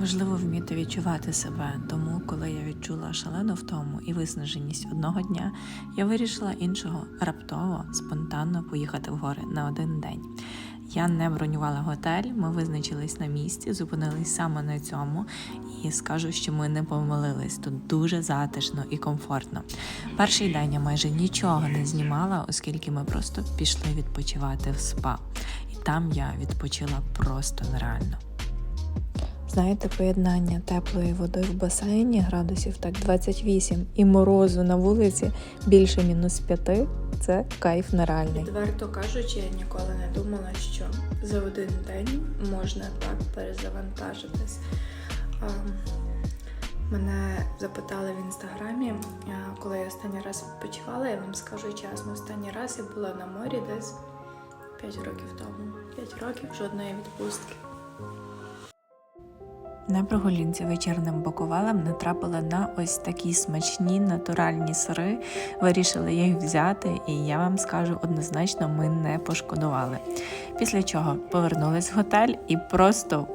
Важливо вміти відчувати себе. Тому, коли я відчула шалену втому і виснаженість одного дня, я вирішила іншого раптово, спонтанно поїхати в гори на один день. Я не бронювала готель, ми визначились на місці, зупинились саме на цьому, і скажу, що ми не помилились. Тут дуже затишно і комфортно. Перший день я майже нічого не знімала, оскільки ми просто пішли відпочивати в спа. І там я відпочила просто нереально. Знаєте, поєднання теплої води в басейні градусів так 28 і морозу на вулиці більше мінус 5 – це кайф нереальний. Відверто кажучи, я ніколи не думала, що за один день можна так перезавантажитись. Мене запитали в інстаграмі, коли я останній раз відпочивала, я вам скажу чесно, останній раз я була на морі десь 5 років тому. 5 років жодної відпустки. На прогулянці вечірним бокувалем натрапили на ось такі смачні натуральні сири. Вирішили їх взяти, і я вам скажу однозначно, ми не пошкодували. Після чого повернулись в готель і просто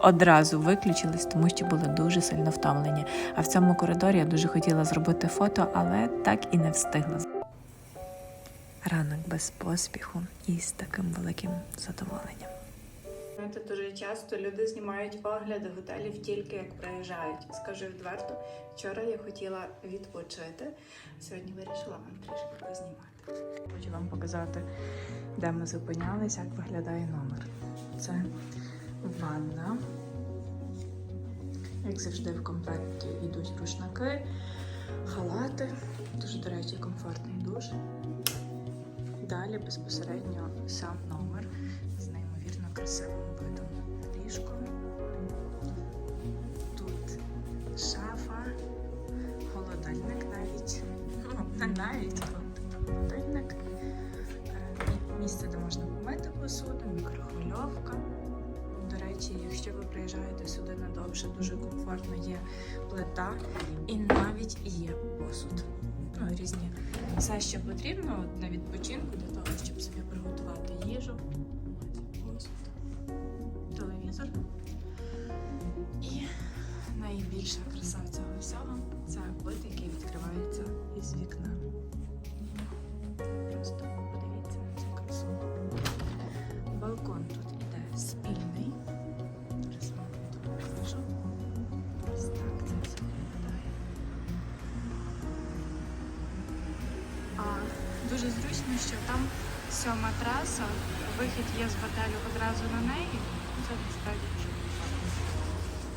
одразу виключились, тому що були дуже сильно втомлені. А в цьому коридорі я дуже хотіла зробити фото, але так і не встигла. Ранок без поспіху і з таким великим задоволенням. Знаєте, дуже часто люди знімають огляди готелів тільки як приїжджають. Скажу відверто, вчора я хотіла відпочити. Сьогодні вирішила вам трішки познімати. Хочу вам показати, де ми зупинялися, як виглядає номер. Це ванна. Як завжди, в комплекті йдуть рушники, халати. Дуже, до речі, комфортний душ. Далі безпосередньо сам номер красивим видом. Ліжко. Тут шафа, холодильник навіть. Ну, не навіть холодильник. Е, Місце, де можна помити посуду, мікрохвильовка. До речі, якщо ви приїжджаєте сюди надовше, дуже комфортно є плита і навіть є посуд. Ну, різні. Все, що потрібно от для відпочинку, для того, щоб собі приготувати їжу. Дуже зручно, що там сьома траса, вихід є з готелю одразу на неї. Це насправді.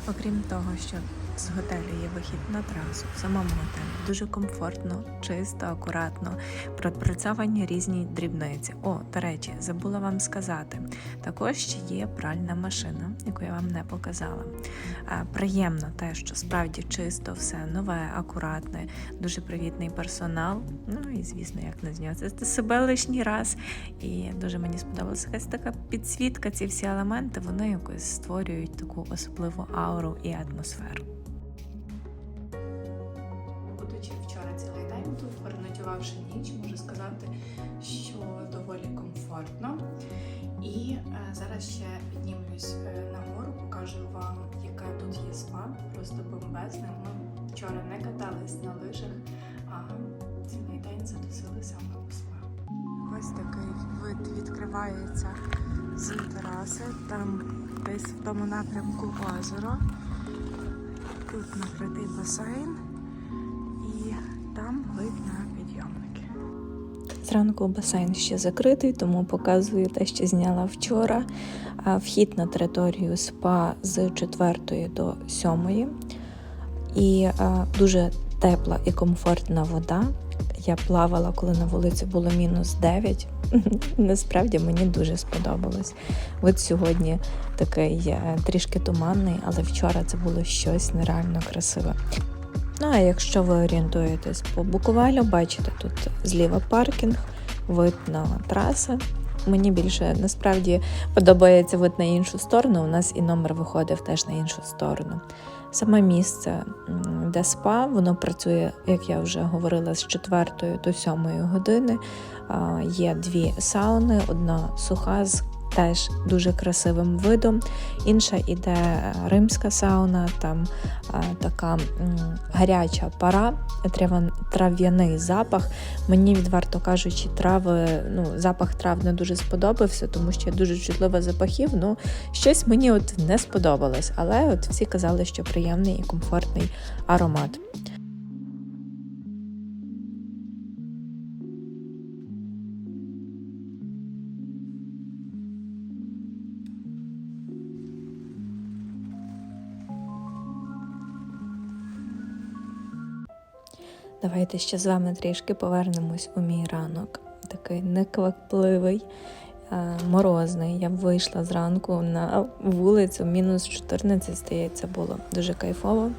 Окрім того, що з готелю є вихід на трасу, в самому готелі дуже комфортно, чисто, акуратно, пропрацьовані різні дрібниці. О, до речі, забула вам сказати. Також ще є пральна машина, яку я вам не показала. Приємно те, що справді чисто, все нове, акуратне, дуже привітний персонал. Ну і звісно, як не знятися себе лишній раз. І дуже мені сподобалася якась така підсвітка, ці всі елементи, вони якось створюють таку особливу ауру і атмосферу. Відкривається з тераси, там десь в тому напрямку озеро. Тут накритий басейн і там вид на підйомники. Зранку басейн ще закритий, тому показую те, що зняла вчора. Вхід на територію СПА з 4 до 7. І дуже тепла і комфортна вода. Я плавала, коли на вулиці було мінус 9. Насправді мені дуже сподобалось. От сьогодні такий е, трішки туманний, але вчора це було щось нереально красиве. Ну а якщо ви орієнтуєтесь по Буковелю, бачите тут зліва паркінг, вид на траси. Мені більше насправді подобається вид на іншу сторону. У нас і номер виходив теж на іншу сторону. Саме місце, де спа, воно працює, як я вже говорила, з 4 до 7 години. Є дві сауни, одна суха з теж дуже красивим видом. Інша іде е, римська сауна, там е, така гаряча пара, трав'яний запах. Мені, відверто кажучи, трави, ну, запах трав не дуже сподобався, тому що я дуже чутлива запахів. Ну, щось мені от не сподобалось, але от всі казали, що приємний і комфортний аромат. Давайте ще з вами трішки повернемось у мій ранок. Такий неквапливий, е, морозний. Я вийшла зранку на вулицю, мінус 14, здається, було дуже кайфово.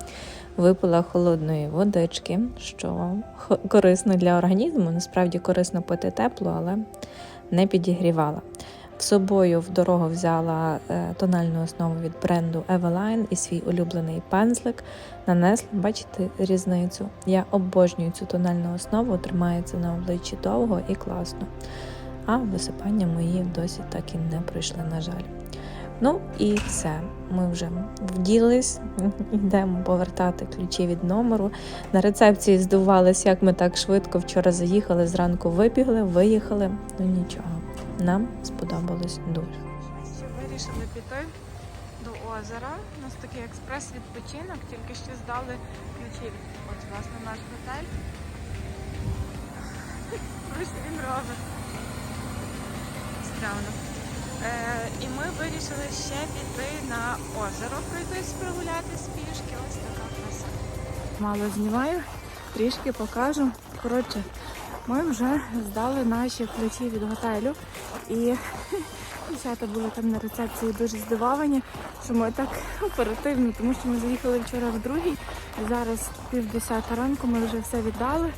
Випила холодної водички, що корисно для організму. Насправді корисно пити тепло, але не підігрівала. З собою в дорогу взяла е, тональну основу від бренду Eveline і свій улюблений пензлик нанесла, бачите різницю. Я обожнюю цю тональну основу, тримається на обличчі довго і класно. А висипання мої досі так і не пройшли, на жаль. Ну і все. Ми вже вділись, йдемо повертати ключі від номеру. На рецепції здивувалися, як ми так швидко вчора заїхали, зранку вибігли, виїхали. Ну нічого, нам сподобалось дуже. Ще вирішили піти до озера. У нас такий експрес-відпочинок, тільки що здали ключі от, власне, наш готель. Ось він робить. Странно. І ми вирішили ще піти на озеро, пройтись прогулятись пішки. Ось така краса. Мало знімаю, трішки покажу. Коротше, ми вже здали наші ключі від готелю. І дівчата були там на рецепції дуже здивовані, що ми так оперативно, тому що ми заїхали вчора в другій. Зараз пів десята ранку ми вже все віддали.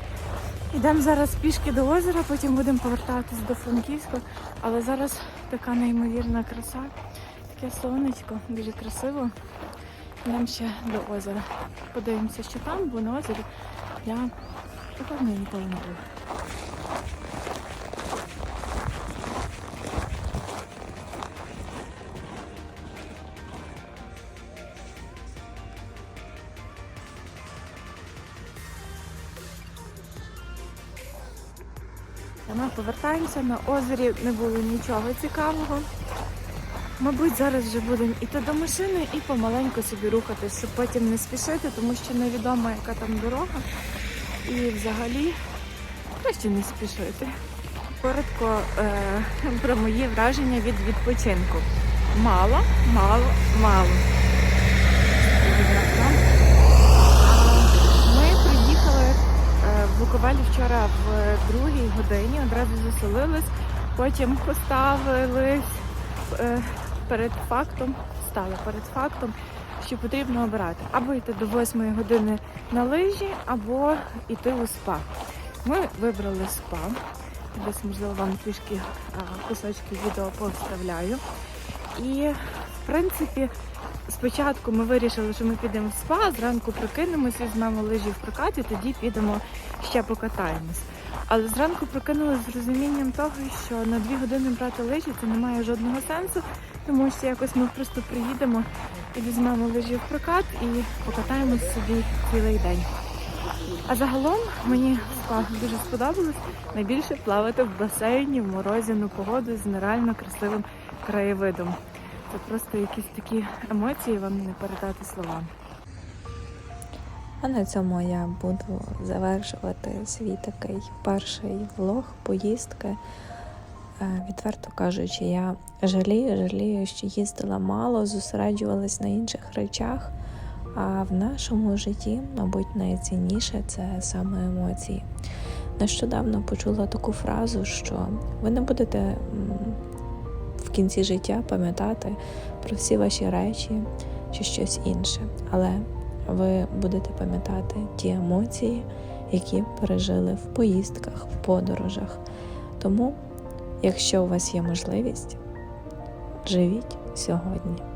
Йдемо зараз пішки до озера, потім будемо повертатись до Франківська. Але зараз така неймовірна краса, таке сонечко, дуже красиво. Йдемо ще до озера. Подивимося, що там, бо на озері я напевно ніколи не була. Ми повертаємося на озері, не було нічого цікавого. Мабуть, зараз вже будемо іти до машини і помаленьку собі рухатись, щоб потім не спішити, тому що невідомо, яка там дорога. І взагалі краще не спішити. Коротко е, про мої враження від відпочинку. Мало, мало, мало. Ми приїхали е, в вчора в другій годині, одразу заселились, потім поставились е, перед фактом, стали перед фактом, що потрібно обирати або йти до 8 години на лижі, або йти у спа. Ми вибрали спа. Десь, можливо, вам трішки кусочки відео повставляю. І, в принципі, спочатку ми вирішили, що ми підемо в спа, зранку прокинемось, візьмемо лижі в прокат і тоді підемо ще покатаємось. Але зранку прокинулися з розумінням того, що на дві години брати лижі це не має жодного сенсу, тому що якось ми просто приїдемо і візьмемо лижі в прокат і покатаємось собі цілий день. А загалом мені спа дуже сподобалось найбільше плавати в басейні в морозяну погоду з нереально красивим краєвидом. Це просто якісь такі емоції вам не передати словами. А на цьому я буду завершувати свій такий перший влог поїздки. Е, Відверто кажучи, я жалію, жалію, що їздила мало, зосереджувалась на інших речах. А в нашому житті, мабуть, найцінніше це саме емоції. Нещодавно почула таку фразу, що ви не будете кінці життя пам'ятати про всі ваші речі чи щось інше, але ви будете пам'ятати ті емоції, які пережили в поїздках, в подорожах. Тому, якщо у вас є можливість, живіть сьогодні.